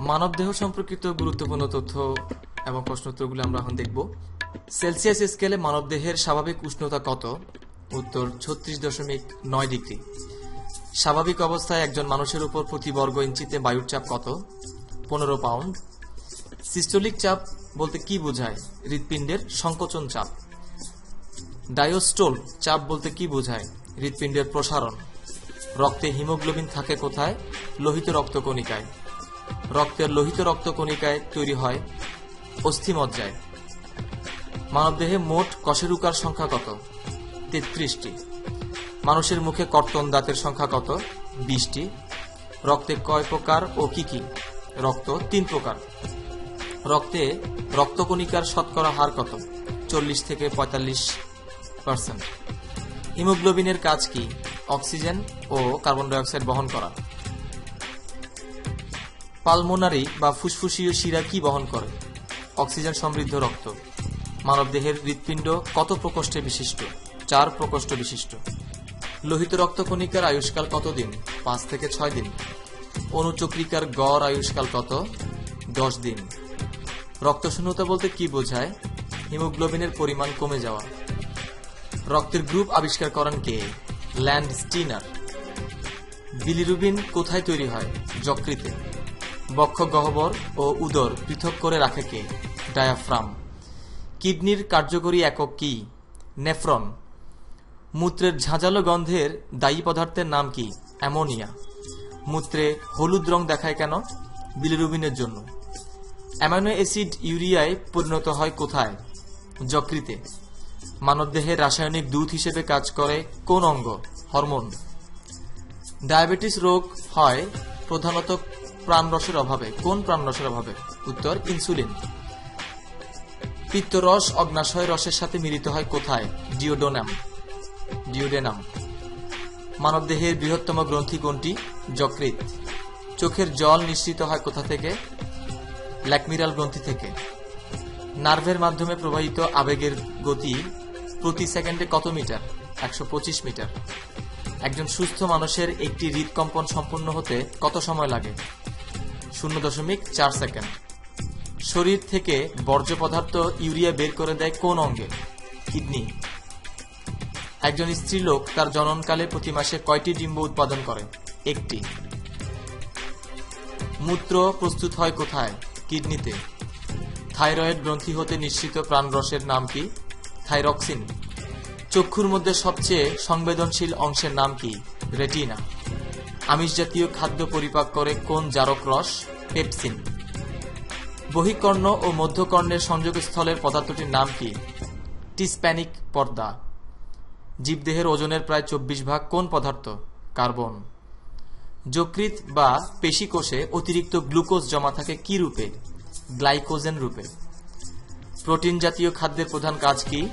মানব দেহ সম্পর্কিত গুরুত্বপূর্ণ তথ্য এবং প্রশ্ন প্রশ্নোত্তরগুলো আমরা এখন দেখব। সেলসিয়াস স্কেলে মানব দেহের স্বাভাবিক উষ্ণতা কত? উত্তর, ছত্রিশ দশমিক নয় ডিগ্রি। স্বাভাবিক অবস্থায় একজন মানুষের উপর প্রতি বর্গ ইঞ্চিতে বায়ুর চাপ কত? পনেরো পাউন্ড। সিস্টোলিক চাপ বলতে কি বোঝায়? হৃৎপিণ্ডের সংকোচন চাপ। ডায়োস্টোল চাপ বলতে কি বোঝায়? হৃৎপিণ্ডের প্রসারণ। রক্তে হিমোগ্লোবিন থাকে কোথায়? লোহিত রক্তকণিকায়। রক্তের লোহিত রক্তকণিকায় তৈরি হয় অস্থিমজ্জায়। মানবদেহে মোট কশেরুকার সংখ্যা কত? তেত্রিশটি। মানুষের মুখে কর্তন দাঁতের সংখ্যা কত? বিশটি। রক্তে কয় প্রকার ও কি কি? রক্ত তিন প্রকার। রক্তে রক্তকণিকার শতকরা হার কত? চল্লিশ থেকে পঁয়তাল্লিশ পার্সেন্ট। হিমোগ্লোবিনের কাজ কি? অক্সিজেন ও কার্বন ডাইঅক্সাইড বহন করা। পালমোনারি বা ফুসফুসীয় শিরা কি বহন করে? অক্সিজেন সমৃদ্ধ রক্ত। মানবদেহের হৃৎপিণ্ড কত প্রকোষ্ঠে বিশিষ্ট? চার প্রকোষ্ঠ বিশিষ্ট। লোহিত রক্তকণিকার আয়ুষ্কাল কতদিন? পাঁচ থেকে ছয় দিন। অনুচক্রিকার গড় আয়ুষ্কাল কত? দশ দিন। রক্তশূন্যতা বলতে কি বোঝায়? হিমোগ্লোবিনের পরিমাণ কমে যাওয়া। রক্তের গ্রুপ আবিষ্কার করেন কে? ল্যান্ড স্টিনার। বিলিরুবিন কোথায় তৈরি হয়? যকৃতে। বক্ষ গহ্বর ও উদর পৃথক করে রাখে কে? ডায়াফ্রাম। কিডনির কার্যকরী একক কি? নেফ্রন। মূত্রের ঝাঁঝালো গন্ধের দায়ী পদার্থের নাম কি? অ্যামোনিয়া। মূত্রে হলুদ রং দেখায় কেন? বিলিরুবিনের জন্য। অ্যামাইনো অ্যাসিড ইউরিয়ায় পরিণত হয় কোথায়? যকৃতে। মানবদেহের রাসায়নিক দূত হিসেবে কাজ করে কোন অঙ্গ? হরমোন। ডায়াবেটিস রোগ হয় প্রধানত প্রাণরসের অভাবে। কোন প্রাণরসের অভাবে? উত্তর, ইনসুলিন। পিত্তরস, অগ্নাশয় রসের সাথে মিলিত হয় কোথায়? ডিওডোনাম। ডিওডেনাম। মানবদেহের বৃহত্তম গ্রন্থি কোনটি? যকৃত চোখের জল নিঃসৃত হয় কোথা থেকে? ল্যাকমিরাল গ্রন্থি থেকে। নার্ভের মাধ্যমে প্রবাহিত আবেগের গতি প্রতি সেকেন্ডে কত মিটার? একশো পঁচিশ মিটার। একজন সুস্থ মানুষের একটি হৃদকম্পন সম্পূর্ণ হতে কত সময় লাগে? শূন্য দশমিক চার সেকেন্ড। শরীর থেকে বর্জ্য পদার্থ ইউরিয়া বের করে দেয় কোন অঙ্গে? কিডনি। একজন স্ত্রীলোক তার জননকালে প্রতি মাসে কয়টি ডিম্ব উৎপাদন করে? একটি। মূত্র প্রস্তুত হয় কোথায়? কিডনিতে। থাইরয়েড গ্রন্থি হতে নিশ্চিত প্রাণরসের নাম কি? থাইরক্সিন। চক্ষুর মধ্যে সবচেয়ে সংবেদনশীল অংশের নাম কি? রেটিনা। আমিষ জাতীয় খাদ্য পরিপাক করে কোন জারক রস? পেপসিন। বহিকর্ণ ও মধ্যকর্ণের সংযোগস্থলের পদার্থটির নাম কি? টিস্প্যানিক পর্দা। জীবদেহের ওজনের প্রায় চব্বিশ ভাগ কোন পদার্থ? কার্বন। যকৃত বা পেশিকোষে অতিরিক্ত গ্লুকোজ জমা থাকে কি রূপে? গ্লাইকোজেন রূপে। প্রোটিন জাতীয় খাদ্যের প্রধান কাজ কি?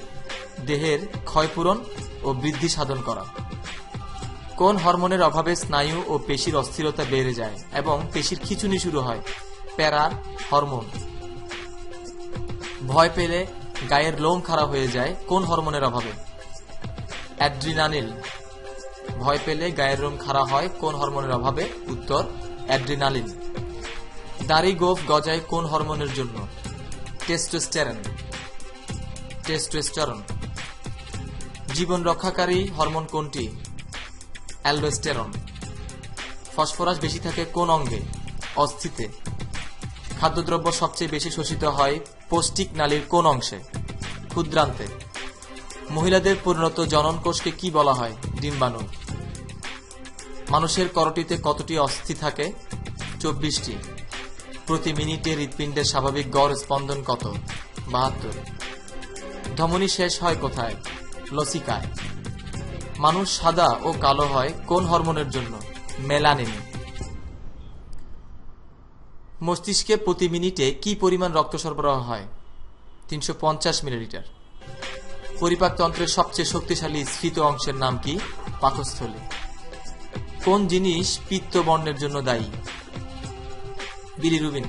দেহের ক্ষয়পূরণ ও বৃদ্ধি সাধন করা। কোন হরমোনের অভাবে স্নায়ু ও পেশির অস্থিরতা বেড়ে যায় এবং পেশির খিচুনি শুরু হয়? প্যারা, হরমোন। ভয় পেলে গায়ের লোম খারাপ হয়ে যায় কোন হরমোনের অভাবে? অ্যাড্রিনানিল ভয় পেলে গায়ের লোম খাড়া হয় কোন হরমোনের অভাবে? উত্তর, অ্যাড্রিনালিন। দাড়ি গোফ গজায় কোন হরমোনের জন্য? টেস্টোস্টেরন। টেস্টোস্টেরন। জীবন রক্ষাকারী হরমোন কোনটি? অ্যালডোস্টেরন। ফসফরাস বেশি থাকে কোন অঙ্গে? অস্থিতে। খাদ্যদ্রব্য সবচেয়ে বেশি শোষিত হয় পৌষ্টিক নালীর কোন অংশে? ক্ষুদ্রান্তে। মহিলাদের পরিণত জনন কোষকে কি বলা হয়? ডিম্বাণু। মানুষের করটিতে কতটি অস্থি থাকে? চব্বিশটি। প্রতি মিনিটে হৃৎপিণ্ডের স্বাভাবিক গড় স্পন্দন কত? বাহাত্তর। ধমনী শেষ হয় কোথায়? লসিকায়। মানুষ সাদা ও কালো হয় কোন হরমোনের জন্য? মেলানিন। মস্তিষ্কে প্রতি মিনিটে কি পরিমাণ রক্ত সরবরাহ হয়? তিনশো পঞ্চাশ মিলিলিটার। পরিপাকতন্ত্রের সবচেয়ে শক্তিশালী স্ফীত অংশের নাম কি? পাকস্থলী। কোন জিনিস পিত্ত বর্ণের জন্য দায়ী? বিলিরুবিন।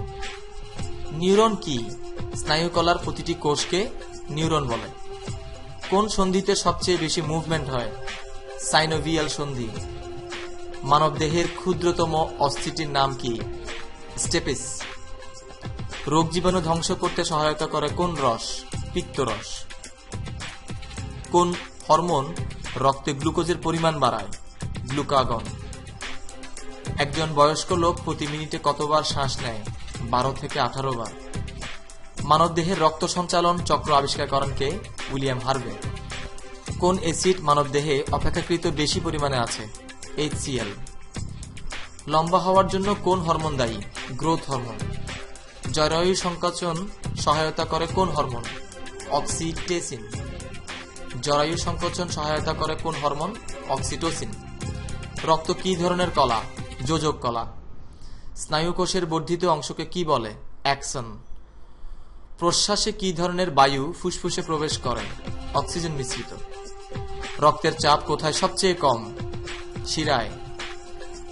নিউরন কি? স্নায়ুকলার প্রতিটি কোষকে নিউরন বলে। কোন সন্ধিতে সবচেয়ে বেশি মুভমেন্ট হয়? সাইনোভিয়াল সন্ধি। মানবদেহের ক্ষুদ্রতম অস্থিটির নাম কি? স্টেপিস। রোগ জীবাণু ধ্বংস করতে সহায়তা করে কোন রস? পিত্তরস কোন হরমোন রক্তে গ্লুকোজের পরিমাণ বাড়ায়? গ্লুকাগন। একজন বয়স্ক লোক প্রতি মিনিটে কতবার শ্বাস নেয়? বারো থেকে আঠারো বার। মানবদেহের রক্ত সঞ্চালন চক্র আবিষ্কার করেন কে? উইলিয়াম হার্ভে কোন অ্যাসিড মানবদেহে অপেক্ষাকৃত বেশি পরিমাণে আছে? এইচসিএল লম্বা হওয়ার জন্য কোন হরমোন দায়ী? Growth hormone. জরায়ু সংকোচন সহায়তা করে কোন হরমোন? অক্সিটেসিন। জরায়ু সংকোচন সহায়তা করে কোন হরমোন? অক্সিটোসিন। রক্ত কি ধরনের কলা? যোজক কলা। স্নায়ুকোষের বর্ধিত অংশকে কি বলে? অ্যাকশন। প্রশ্বাসে কি ধরনের বায়ু ফুসফুসে প্রবেশ করে? অক্সিজেন মিশ্রিত। রক্তের চাপ কোথায় সবচেয়ে কম? শিরায়।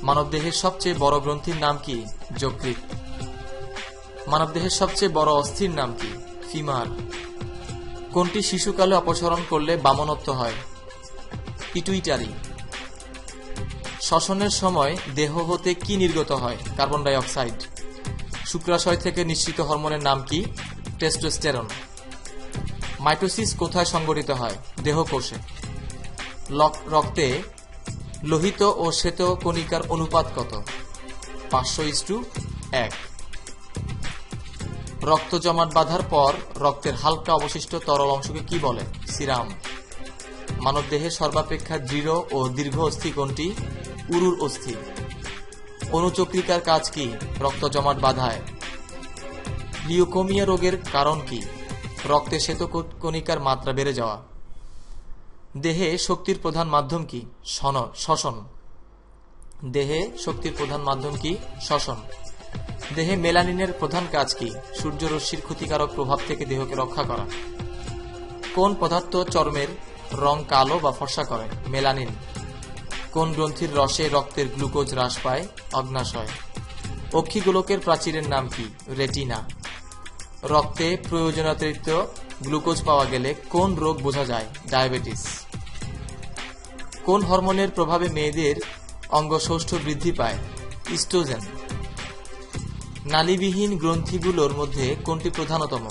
মানবদেহের সবচেয়ে বড় গ্রন্থির নাম কি? যকৃত মানবদেহের সবচেয়ে বড় অস্থির নাম কি? ফিমার। কোনটি শিশুকালে অপসারণ করলে বামনত্ব হয়? পিটুইটারি। শ্বসনের সময় দেহ হতে কি নির্গত হয়? কার্বন ডাই অক্সাইড শুক্রাশয় থেকে নিশ্চিত হরমোনের নাম কি? টেস্টোস্টেরন। মাইটোসিস কোথায় সংগঠিত হয়? দেহকোষে। রক্তে লোহিত ও শ্বেত কণিকার অনুপাত কত? পাঁচশো ইস্টু এক। রক্ত জমাট বাঁধার পর রক্তের হালকা অবশিষ্ট তরল অংশকে কি বলে? সিরাম। মানবদেহের সর্বাপেক্ষা দৃঢ় ও দীর্ঘ অস্থি কোনটি? উরুর অস্থি। অনুচক্রিকার কাজ কি? রক্ত জমাট বাঁধায়। লিওকোমিয়া রোগের কারণ কি? রক্তে শ্বেত কণিকার মাত্রা বেড়ে যাওয়া। দেহে শক্তির প্রধান মাধ্যম কি? শ্বসন। দেহে শক্তির প্রধান মাধ্যম কি? শ্বসন। দেহে মেলানিনের প্রধান কাজ কি? সূর্যরশ্মির ক্ষতিকারক প্রভাব থেকে দেহকে রক্ষা করা। কোন পদার্থ চর্মের রং কালো বা ফর্সা করে? মেলানিন। কোন গ্রন্থির রসে রক্তের গ্লুকোজ হ্রাস পায়? অগ্নাশয়। অক্ষিগোলকের প্রাচীরের নাম কি? রেটিনা। রক্তে প্রয়োজনাতিরিক্ত গ্লুকোজ পাওয়া গেলে কোন রোগ বোঝা যায়? ডায়াবেটিস। কোন হরমোনের প্রভাবে মেয়েদের অঙ্গষষ্ঠ বৃদ্ধি পায়? ইস্ট্রোজেন। নালীবিহীন গ্রন্থিগুলোর মধ্যে কোনটি প্রধানতম?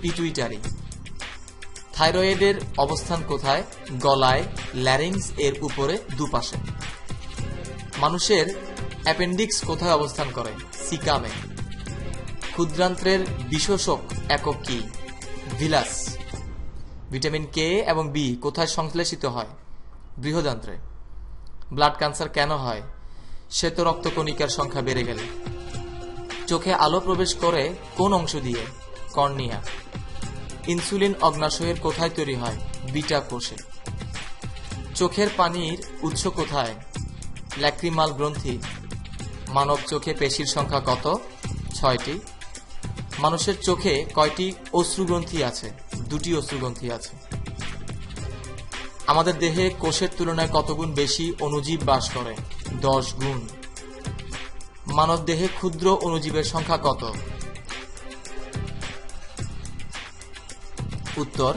পিটুইটারি। থাইরয়েডের অবস্থান কোথায়? গলায় ল্যারিংস এর উপরে দুপাশে। মানুষের অ্যাপেন্ডিক্স কোথায় অবস্থান করে? সিকামে। ক্ষুদ্রান্ত্রের বিশোষক একক কি? ভিলাস। ভিটামিন কে এবং বি কোথায় সংশ্লেষিত হয়? বৃহদান্ত্রে ব্লাড ক্যান্সার কেন হয়? শ্বেত রক্তকণিকার সংখ্যা বেড়ে গেলে। চোখে আলো প্রবেশ করে কোন অংশ দিয়ে? কর্নিয়া। ইনসুলিন অগ্নাশয়ের কোথায় তৈরি হয়? বিটা কোষে। চোখের পানির উৎস কোথায়? ল্যাক্রিমাল গ্রন্থি। মানব চোখে পেশির সংখ্যা কত? ছয়টি। মানুষের চোখে কয়টি অশ্রুগ্রন্থি আছে? দুটি অশ্রুগ্রন্থি আছে। আমাদের দেহে কোষের তুলনায় কতগুণ বেশি অণুজীব বাস করে? দশ গুণ। মানব দেহে ক্ষুদ্র অণুজীবের সংখ্যা কত? উত্তর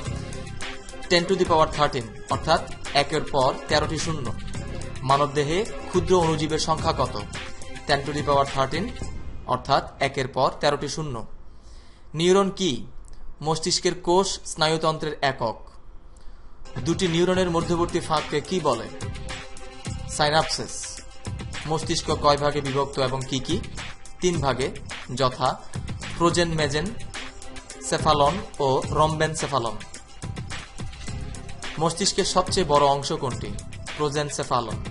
ten to the power thirteen অর্থাৎ একের পর তেরোটি শূন্য। মানব দেহে ক্ষুদ্র অণুজীবের সংখ্যা কত? Ten to the power thirteen অর্থাৎ একের পর তেরোটি শূন্য। নিউরন কি? মস্তিষ্কের কোষ স্নায়ুতন্ত্রের একক। দুটি নিউরনের মধ্যবর্তী ফাঁককে কি বলে? সাইনাপসিস। মস্তিষ্ক কয় ভাগে বিভক্ত এবং কি কি? তিন ভাগে, যথা, প্রোজেন মেজেন সেফালন ও রম্বেন সেফালন মস্তিষ্কের সবচেয়ে বড় অংশ কোনটি? প্রোজেন সেফালন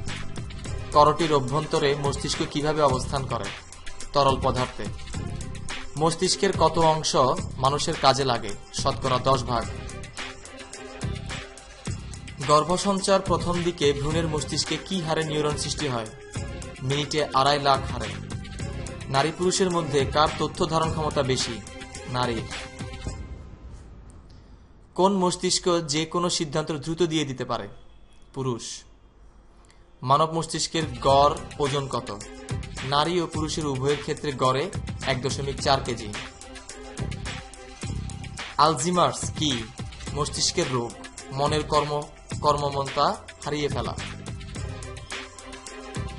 করটির অভ্যন্তরে মস্তিষ্ক কীভাবে অবস্থান করে? তরল পদার্থে। মস্তিষ্কের কত অংশ মানুষের কাজে লাগে? শতকরা দশ ভাগ। গর্ভসঞ্চার প্রথম দিকে ভ্রূণের মস্তিষ্কে কি হারে নিউরন সৃষ্টি হয়? মিনিটে আড়াই লাখ হারে। নারী পুরুষের মধ্যে কার তথ্য ধারণ ক্ষমতা বেশি? নারীর। কোন মস্তিষ্ক যে কোনো সিদ্ধান্ত দ্রুত দিয়ে দিতে পারে? পুরুষ। মানব মস্তিষ্কের গড় ওজন কত? নারী ও পুরুষের উভয়ের ক্ষেত্রে গড়ে এক দশমিক চার কেজি। আলজিমার্স কি? মস্তিষ্কের রোগ, মনের কর্ম কর্মমন্তা হারিয়ে ফেলা।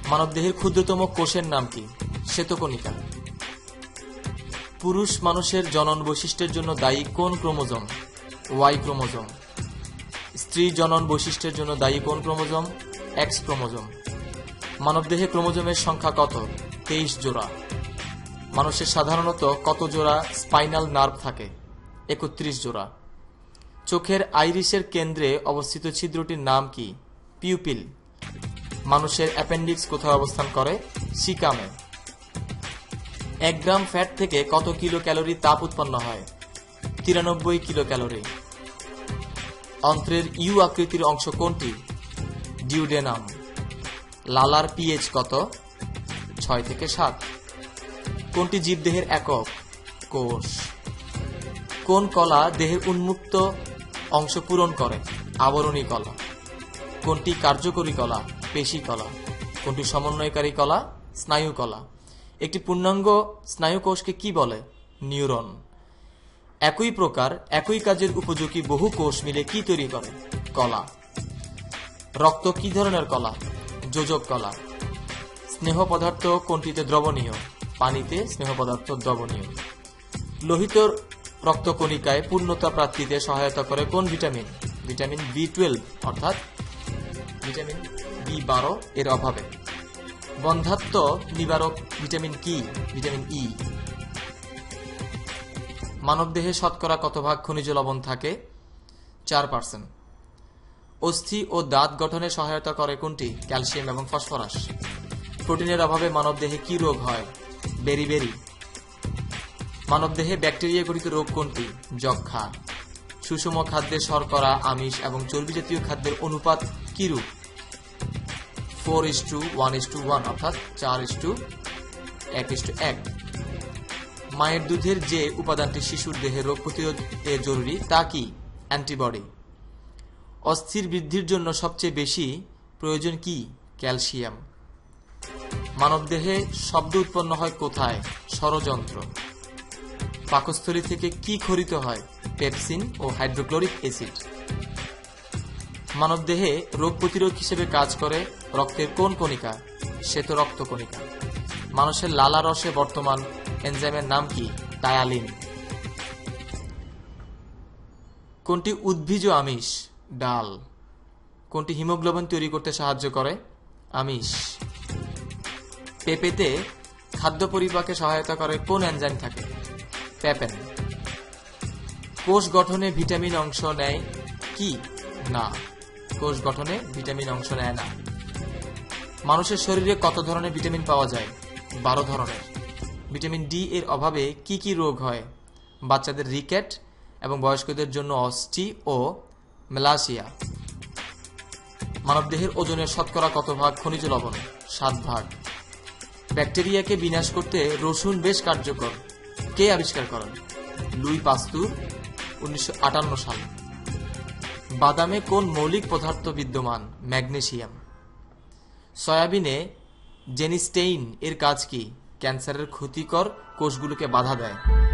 মানবদেহের ক্ষুদ্রতম কোষের নাম কি? শ্বেতকণিকা। পুরুষ মানুষের জনন বৈশিষ্ট্যের জন্য দায়ী কোন ক্রোমোজোম? Y chromosome. স্ত্রী জনন বৈশিষ্ট্যের জন্য দায়ী কোন ক্রোমোজোম? X chromosome. মানবদেহে ক্রোমোজোমের সংখ্যা কত? তেইশ জোড়া। মানুষের সাধারণত কত জোড়া স্পাইনাল নার্ভ থাকে? একত্রিশ জোড়া। চোখের আইরিসের কেন্দ্রে অবস্থিত ছিদ্রটির নাম কি? পিউপিল। মানুষের অ্যাপেন্ডিক্স কোথায় অবস্থান করে? সিকামে এক গ্রাম ফ্যাট থেকে কত কিলো ক্যালোরি তাপ উৎপন্ন হয়? তিরানব্বই কিলো ক্যালোরি অন্ত্রের ইউ আকৃতির অংশ কোনটি? ডিউডেনাম। লালার পিএইচ কত? ছয় থেকে সাত। কোনটি জীবদেহের একক? কোষ। কোন কলা দেহের উন্মুক্ত অংশ পূরণ করে। আবরণী কলা। কোনটি কার্যকরী কলা? পেশী কলা। কোনটি সমন্বয়কারী কলা? স্নায়ু কলা। একটি পূর্ণাঙ্গ স্নায়ু কোষকে কি বলে? নিউরন। একই প্রকার, একই কাজের উপযোগী বহু কোষ মিলে কি তৈরি করে? কলা। রক্ত কি ধরনের কলা? যোজক কলা। স্নেহ পদার্থ কোনটিতে দ্রবণীয়? পানিতে স্নেহ পদার্থ দ্রবণীয়। লোহিত রক্তকণিকায় পূর্ণতা প্রাপ্তিতে সহায়তা করে কোন ভিটামিন? ভিটামিন বি টুয়েলভ, অর্থাৎ ভিটামিন বি বারো এর অভাবে। বন্ধাত্ম নিবারক ভিটামিন কি? Vitamin E. মানবদেহে শতকরা কত ভাগ খনিজ লবণ থাকে? চার পার্সেন্ট। অস্থি ও দাঁত গঠনে সহায়তা করে কোনটি? ক্যালসিয়াম এবং ফসফরাস। প্রোটিনের অভাবে মানবদেহে কি রোগ হয়? বেরি বেরি। মানবদেহে ব্যাকটেরিয়া গঠিত রোগ কোনটি? যক্ষা সুষম খাদ্যে শর্করা, আমিষ এবং চর্বি জাতীয় খাদ্যের অনুপাত কি রূপ four is to one is to one, অর্থাৎ চার ইস টু এক ইস টু এক। মায়ের দুধের যে উপাদানটি শিশুর দেহে রোগ প্রতিরোধে জরুরি, তা কি? অ্যান্টিবডি। অস্থির বৃদ্ধির জন্য সবচেয়ে বেশি প্রয়োজন কি? ক্যালসিয়াম। মানবদেহে শব্দ উৎপন্ন হয় কোথায়? ষড়যন্ত্র। পাকস্থলী থেকে কি খরিত হয়? পেপসিন ও হাইড্রোক্লোরিক অ্যাসিড। মানবদেহে রোগ প্রতিরোধ হিসেবে কাজ করে রক্তের কোন কণিকা? শ্বেত রক্ত কণিকা। মানুষের লালা রসে বর্তমান এনজাইমের নাম কি? টায়ালিন কোনটি উদ্ভিজ আমিষ? ডাল। কোনটি হিমোগ্লোবিন তৈরি করতে সাহায্য করে? আমিষ। পেঁপেতে খাদ্য পরিপাকে সহায়তা করে কোন এনজাইম থাকে? প্যাপেন কোষ গঠনে ভিটামিন অংশ নেয় কি? না। কোষ গঠনে ভিটামিন অংশ নেয় না। মানুষের শরীরে কত ধরনের ভিটামিন পাওয়া যায়? বারো ধরনের। ভিটামিন ডি এর অভাবে কি কি রোগ হয়? বাচ্চাদের রিকেট এবং বয়স্কদের জন্য অস্টি ও মেলাসিয়া মানবদেহের ওজনের শতকরা কত ভাগ? খনিজ লবণ, সাত ভাগ। ব্যাকটেরিয়াকে বিনাশ করতে রসুন বেশ কার্যকর। কে আবিষ্কার করেন? লুই পাস্তুর উনিশশো আটান্ন সাল। বাদামে কোন মৌলিক পদার্থ বিদ্যমান? ম্যাগনেসিয়াম। সয়াবিনে জেনিস্টেইন এর কাজ কি? ক্যান্সারের ক্ষতিকর কোষগুলোকে বাধা দেয়।